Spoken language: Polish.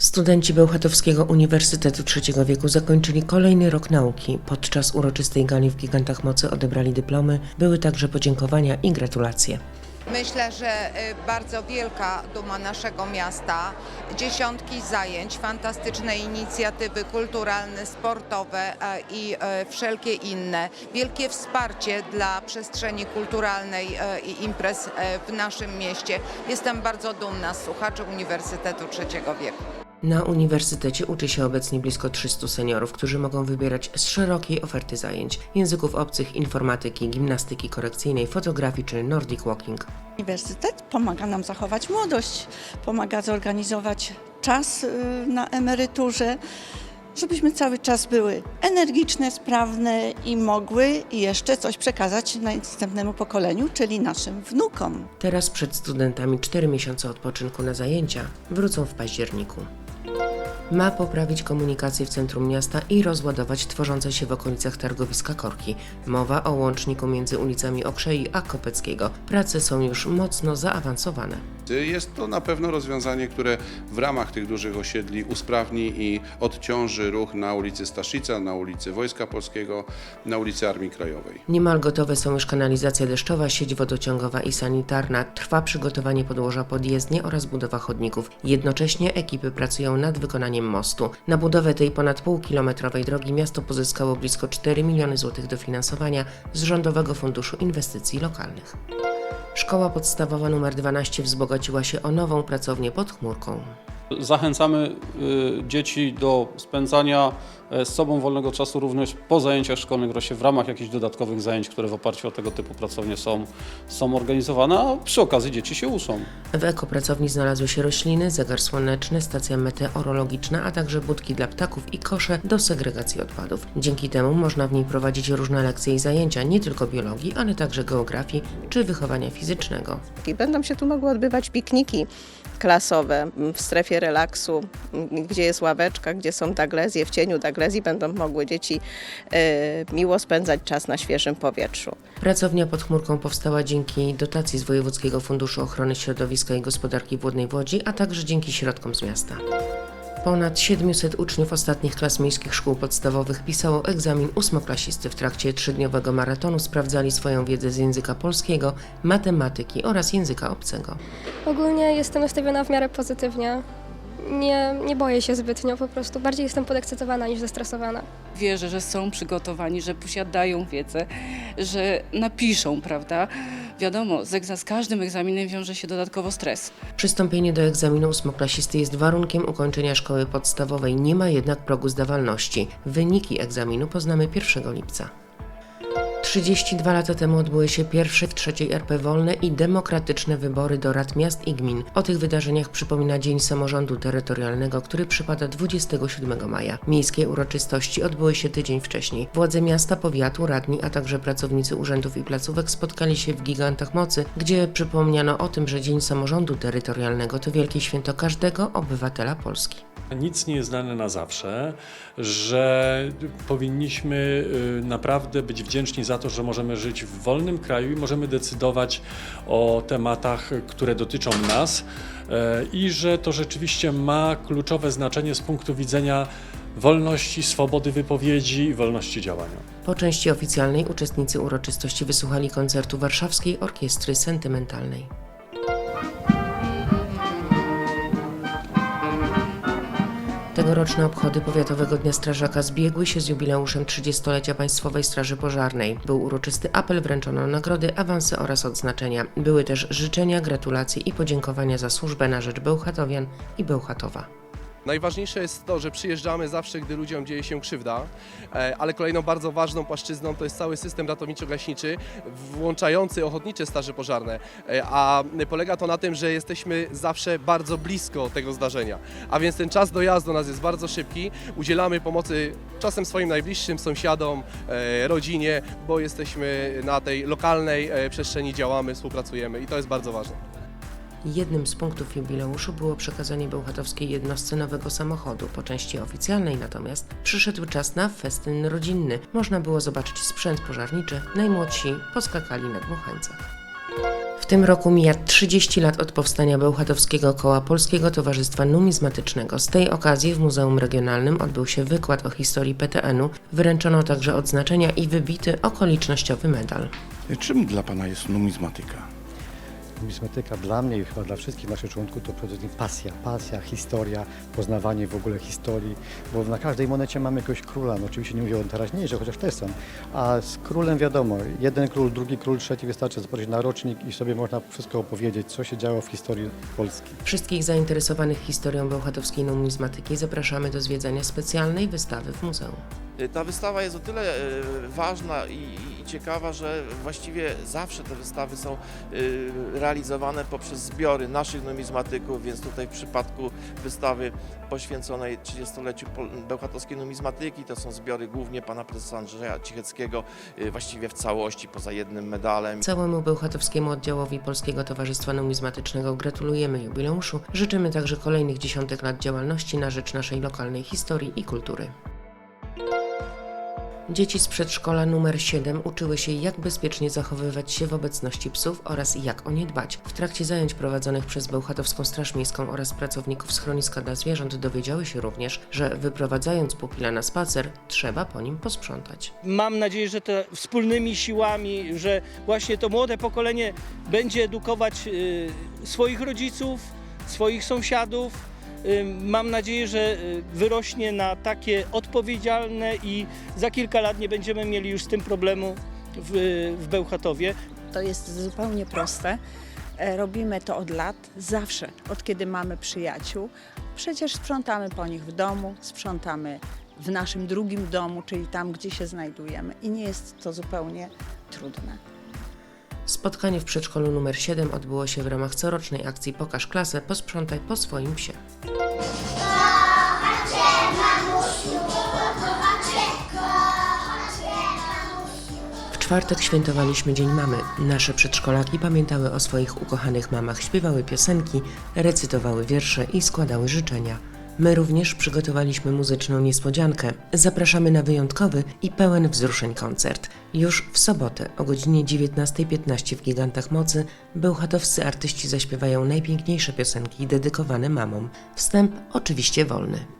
Studenci Bełchatowskiego Uniwersytetu Trzeciego Wieku zakończyli kolejny rok nauki. Podczas uroczystej gali w Gigantach Mocy odebrali dyplomy, były także podziękowania i gratulacje. Myślę, że y, bardzo wielka duma naszego miasta, dziesiątki zajęć, fantastyczne inicjatywy kulturalne, sportowe e, i e, wszelkie inne. Wielkie wsparcie dla przestrzeni kulturalnej e, i imprez w naszym mieście. Jestem bardzo dumna z słuchaczy Uniwersytetu Trzeciego Wieku. Na uniwersytecie uczy się obecnie blisko 300 seniorów, którzy mogą wybierać z szerokiej oferty zajęć języków obcych, informatyki, gimnastyki korekcyjnej, fotografii czy Nordic Walking. Uniwersytet pomaga nam zachować młodość, pomaga zorganizować czas y, na emeryturze, żebyśmy cały czas były energiczne, sprawne i mogły jeszcze coś przekazać następnemu pokoleniu, czyli naszym wnukom. Teraz przed studentami 4 miesiące odpoczynku na zajęcia wrócą w październiku. Ma poprawić komunikację w centrum miasta i rozładować tworzące się w okolicach targowiska korki. Mowa o łączniku między ulicami Okrzei a Kopeckiego. Prace są już mocno zaawansowane. Jest to na pewno rozwiązanie, które w ramach tych dużych osiedli usprawni i odciąży ruch na ulicy Staszica, na ulicy Wojska Polskiego, na ulicy Armii Krajowej. Niemal gotowe są już kanalizacja deszczowa, sieć wodociągowa i sanitarna. Trwa przygotowanie podłoża pod jezdnię oraz budowa chodników. Jednocześnie ekipy pracują nad wykonaniem mostu. Na budowę tej ponad półkilometrowej drogi miasto pozyskało blisko 4 miliony złotych dofinansowania z Rządowego Funduszu Inwestycji Lokalnych. Szkoła podstawowa nr 12 wzbogaciła się o nową pracownię pod chmurką. Zachęcamy y, dzieci do spędzania e, z sobą wolnego czasu również po zajęciach szkolnych, wreszcie w ramach jakichś dodatkowych zajęć, które w oparciu o tego typu pracownie są, są organizowane, a przy okazji dzieci się uczą. W ekopracowni znalazły się rośliny, zegar słoneczny, stacja meteorologiczna, a także budki dla ptaków i kosze do segregacji odpadów. Dzięki temu można w niej prowadzić różne lekcje i zajęcia, nie tylko biologii, ale także geografii czy wychowania fizycznego. I Będą się tu mogły odbywać pikniki klasowe m, w strefie relaksu, m, gdzie jest ławeczka, gdzie są daglezje, w cieniu daglezji będą mogły dzieci e, miło spędzać czas na świeżym powietrzu. Pracownia pod chmurką powstała dzięki dotacji z Wojewódzkiego Funduszu Ochrony Środowiska i Gospodarki Wodnej w Łodzi, a także dzięki środkom z miasta. Ponad 700 uczniów ostatnich klas miejskich szkół podstawowych pisało egzamin ósmoklasisty. W trakcie trzydniowego maratonu sprawdzali swoją wiedzę z języka polskiego, matematyki oraz języka obcego. Ogólnie jestem nastawiona w miarę pozytywnie. Nie, nie boję się zbytnio, po prostu bardziej jestem podekscytowana niż zestresowana. Wierzę, że są przygotowani, że posiadają wiedzę, że napiszą, prawda? Wiadomo, z, egza- z każdym egzaminem wiąże się dodatkowo stres. Przystąpienie do egzaminu ósmoklasisty jest warunkiem ukończenia szkoły podstawowej, nie ma jednak progu zdawalności. Wyniki egzaminu poznamy 1 lipca. 32 lata temu odbyły się pierwsze w trzeciej RP wolne i demokratyczne wybory do rad miast i gmin. O tych wydarzeniach przypomina Dzień Samorządu Terytorialnego, który przypada 27 maja. Miejskie uroczystości odbyły się tydzień wcześniej. Władze miasta, powiatu, radni, a także pracownicy urzędów i placówek spotkali się w Gigantach Mocy, gdzie przypomniano o tym, że Dzień Samorządu Terytorialnego to wielkie święto każdego obywatela Polski. Nic nie jest znane na zawsze, że powinniśmy y, naprawdę być wdzięczni za to, że możemy żyć w wolnym kraju i możemy decydować o tematach, które dotyczą nas e, i że to rzeczywiście ma kluczowe znaczenie z punktu widzenia wolności, swobody wypowiedzi i wolności działania. Po części oficjalnej uczestnicy uroczystości wysłuchali koncertu Warszawskiej Orkiestry Sentymentalnej. Tegoroczne obchody Powiatowego Dnia Strażaka zbiegły się z jubileuszem 30-lecia Państwowej Straży Pożarnej. Był uroczysty apel, wręczono nagrody, awanse oraz odznaczenia. Były też życzenia, gratulacje i podziękowania za służbę na rzecz Bełchatowian i Bełchatowa. Najważniejsze jest to, że przyjeżdżamy zawsze, gdy ludziom dzieje się krzywda, e, ale kolejną bardzo ważną płaszczyzną to jest cały system ratowniczo-gaśniczy włączający ochotnicze straże pożarne, E, a polega to na tym, że jesteśmy zawsze bardzo blisko tego zdarzenia, a więc ten czas dojazdu u nas jest bardzo szybki, udzielamy pomocy czasem swoim najbliższym sąsiadom, e, rodzinie, bo jesteśmy na tej lokalnej przestrzeni, działamy, współpracujemy i to jest bardzo ważne. Jednym z punktów jubileuszu było przekazanie bełchatowskiej jednostce nowego samochodu. Po części oficjalnej natomiast przyszedł czas na festyn rodzinny. Można było zobaczyć sprzęt pożarniczy. Najmłodsi poskakali na dmuchańcach. W tym roku mija 30 lat od powstania Bełchatowskiego Koła Polskiego Towarzystwa Numizmatycznego. Z tej okazji w Muzeum Regionalnym odbył się wykład o historii PTN-u. Wręczono także odznaczenia i wybity okolicznościowy medal. Czym dla Pana jest numizmatyka? Numizmatyka dla mnie i chyba dla wszystkich naszych członków to przede wszystkim pasja, pasja, historia, poznawanie w ogóle historii, bo na każdej monecie mamy jakiegoś króla, no oczywiście nie mówię o teraźniejszych, chociaż też są, a z królem wiadomo, jeden król, drugi król, trzeci wystarczy spojrzeć na rocznik i sobie można wszystko opowiedzieć, co się działo w historii Polski. Wszystkich zainteresowanych historią bełchatowskiej numizmatyki zapraszamy do zwiedzania specjalnej wystawy w muzeum. Ta wystawa jest o tyle e, ważna i, ciekawa, że właściwie zawsze te wystawy są e, realizowane poprzez zbiory naszych numizmatyków, więc tutaj w przypadku wystawy poświęconej 30-leciu pol- bełchatowskiej numizmatyki to są zbiory głównie pana prezesa Andrzeja Cicheckiego, właściwie w całości, poza jednym medalem. Całemu Bełchatowskiemu oddziałowi Polskiego Towarzystwa Numizmatycznego gratulujemy jubileuszu. Życzymy także kolejnych dziesiątek lat działalności na rzecz naszej lokalnej historii i kultury. Dzieci z przedszkola numer 7 uczyły się, jak bezpiecznie zachowywać się w obecności psów oraz jak o nie dbać. W trakcie zajęć prowadzonych przez Bełchatowską Straż Miejską oraz pracowników schroniska dla zwierząt dowiedziały się również, że wyprowadzając pupila na spacer, trzeba po nim posprzątać. Mam nadzieję, że to wspólnymi siłami, że właśnie to młode pokolenie będzie edukować y, swoich rodziców, swoich sąsiadów. Mam nadzieję, że y, wyrośnie na takie odpowiedzialne i za kilka lat nie będziemy mieli już z tym problemu w, w Bełchatowie. To jest zupełnie proste. E, Robimy to od lat, zawsze, od kiedy mamy przyjaciół. Przecież sprzątamy po nich w domu, sprzątamy w naszym drugim domu, czyli tam, gdzie się znajdujemy. I nie jest to zupełnie trudne. Spotkanie w przedszkolu numer 7 odbyło się w ramach corocznej akcji Pokaż klasę, posprzątaj po swoim psie. Czwartek świętowaliśmy Dzień Mamy. Nasze przedszkolaki pamiętały o swoich ukochanych mamach, śpiewały piosenki, recytowały wiersze i składały życzenia. My również przygotowaliśmy muzyczną niespodziankę. Zapraszamy na wyjątkowy i pełen wzruszeń koncert. Już w sobotę o godzinie 19.15 w Gigantach Mocy bełchatowscy artyści zaśpiewają najpiękniejsze piosenki dedykowane mamom. Wstęp oczywiście wolny.